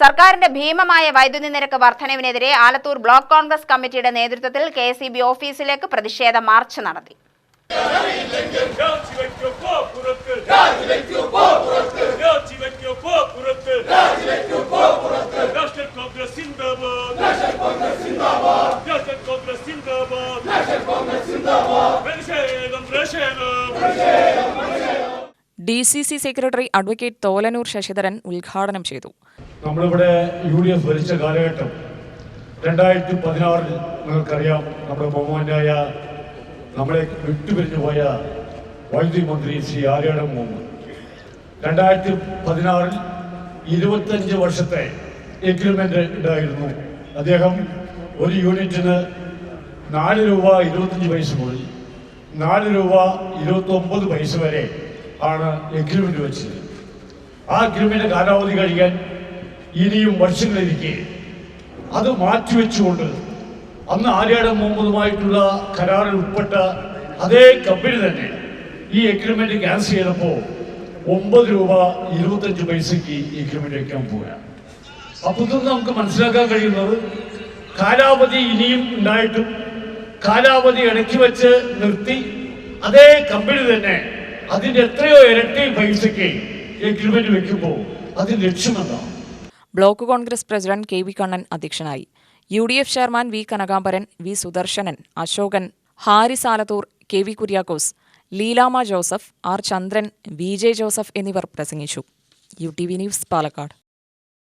സർക്കാരിന്റെ ഭീമമായ വൈദ്യുതി നിരക്ക് വർധനവിനെതിരെ ആലത്തൂർ ബ്ലോക്ക് കോൺഗ്രസ് കമ്മിറ്റിയുടെ നേതൃത്വത്തിൽ കെ ഓഫീസിലേക്ക് പ്രതിഷേധ മാർച്ച് നടത്തി. D C C secretary advocate Tholanur Sasidharan ഉദ്ഘാടനം ചെയ്തു. നമ്മളിവിടെ യു ഡി എഫ് ഭരിച്ച കാലഘട്ടം രണ്ടായിരത്തി പതിനാറിൽ നിങ്ങൾക്കറിയാം നമ്മുടെ ബഹുമാനായ നമ്മളെ വിട്ടുപിരിഞ്ഞു പോയ വൈദ്യുതി മന്ത്രി ശ്രീ ആര്യാടൻ മുഹമ്മദ് രണ്ടായിരത്തി പതിനാറിൽ ഇരുപത്തഞ്ച് വർഷത്തെ എഗ്രിമെന്റ് ഉണ്ടായിരുന്നു. അദ്ദേഹം ഒരു യൂണിറ്റിന് നാല് രൂപ ഇരുപത്തഞ്ച് പൈസ മുതൽ നാല് രൂപ ഇരുപത്തി ഒമ്പത് പൈസ വരെ ആണ് എഗ്രിമെന്റ് വെച്ചത്. ആ അഗ്രിമെന്റ് കാലാവധി കഴിയാൻ ഇനിയും വർഷങ്ങളിരിക്കെ അത് മാറ്റിവെച്ചുകൊണ്ട് അന്ന് ആര്യാട മുഹമ്മദുമായിട്ടുള്ള കരാറിൽ ഉൾപ്പെട്ട അതേ കമ്പനി തന്നെ ഈ എഗ്രിമെന്റ് ക്യാൻസൽ ചെയ്തപ്പോൾ ഒമ്പത് രൂപ ഇരുപത്തഞ്ച് പൈസയ്ക്ക് ഈ എഗ്രിമെന്റ് വയ്ക്കാൻ പോവുകയാണ്. അപ്പൊ ഇതൊന്നും നമുക്ക് മനസ്സിലാക്കാൻ കഴിയുന്നത് കാലാവധി ഇനിയും ഉണ്ടായിട്ടും കാലാവധി ഇടയ്ക്ക് വെച്ച് നിർത്തി അതേ കമ്പനി തന്നെ അതിന്റെ എത്രയോ ഇരട്ടി പൈസയ്ക്ക് എഗ്രിമെന്റ് വെക്കുമ്പോൾ അത് ലക്ഷ്യമെന്താണ്? Block Congress president K V Kannan അധ്യക്ഷനായി. U D F chairman V Kanakambaran V Sudarsanan Asokan Haris Alathur K V Kuriakose Leelamma Joseph R Chandran V J Joseph എന്നിവർ പ്രസംഗിച്ചു. U T V news Palakkad.